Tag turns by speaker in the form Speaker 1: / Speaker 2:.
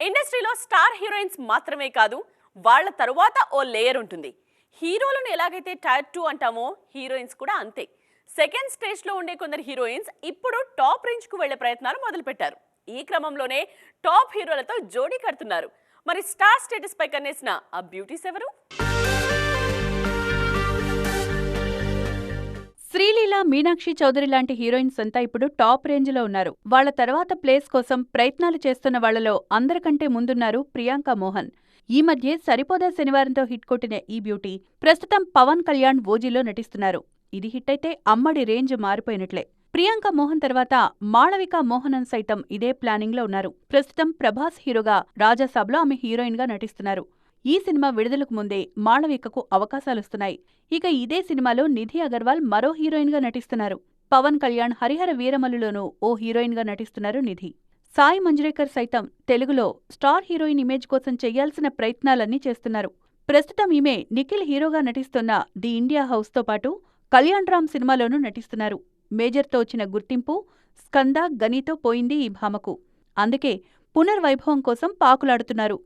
Speaker 1: ఇండస్ట్రీలో star heroines మాత్రమే కాదు వాళ్ళ తరువాత ఓ లేయర్ ఉంటుంది. హీరోలను ఎలాగైతే టైర్ టూ అంటామో హీరోయిన్స్ కూడా అంతే. సెకండ్ స్టేజ్లో ఉండే కొందరు హీరోయిన్స్ ఇప్పుడు టాప్ రేంజ్కు వెళ్ళే ప్రయత్నాలు మొదలుపెట్టారు. ఈ క్రమంలోనే టాప్ హీరోలతో జోడీ కడుతున్నారు. మరి స్టార్ స్టేటస్ పై కన్నేసిన ఆ బ్యూటీస్ ఎవరు?
Speaker 2: శ్రీలీల మీనాక్షి చౌదరి లాంటి హీరోయిన్స్ అంతా ఇప్పుడు టాప్ రేంజ్లో ఉన్నారు. వాళ్ళ తర్వాత ప్లేస్ కోసం ప్రయత్నాలు చేస్తున్న వాళ్ళలో అందరికంటే ముందున్నారు ప్రియాంక మోహన్. ఈ మధ్య సరిపోదా శనివారంతో హిట్ కొట్టిన ఈ బ్యూటీ ప్రస్తుతం పవన్ కళ్యాణ్ ఓజీలో నటిస్తున్నారు. ఇది హిట్ అయితే అమ్మడి రేంజ్ మారిపోయినట్లే. ప్రియాంక మోహన్ తర్వాత మాళవిక మోహనన్ సైతం ఇదే ప్లానింగ్లో ఉన్నారు. ప్రస్తుతం ప్రభాస్ హీరోగా రాజాసాబ్లో ఆమె హీరోయిన్గా నటిస్తున్నారు. ఈ సినిమా విడుదలకు ముందే మాళవికకు అవకాశాలొస్తున్నాయి. ఇక ఇదే సినిమాలో నిధి అగర్వాల్ మరో హీరోయిన్గా నటిస్తున్నారు. పవన్ కళ్యాణ్ హరిహర వీరమల్లులోనూ ఓ హీరోయిన్గా నటిస్తున్నారు నిధి. సాయి మంజ్రేకర్ సైతం తెలుగులో స్టార్ హీరోయిన్ ఇమేజ్ కోసం చేయాల్సిన ప్రయత్నాలన్నీ చేస్తున్నారు. ప్రస్తుతం ఈమె నిఖిల్ హీరోగా నటిస్తున్న ది ఇండియా హౌస్తో పాటు కళ్యాణ్ రామ్ సినిమాలోనూ నటిస్తున్నారు. మేజర్తో వచ్చిన గుర్తింపు స్కంద గనితో పోయింది ఈ భామకు. అందుకే పునర్వైభవం కోసం పాకులాడుతున్నారు.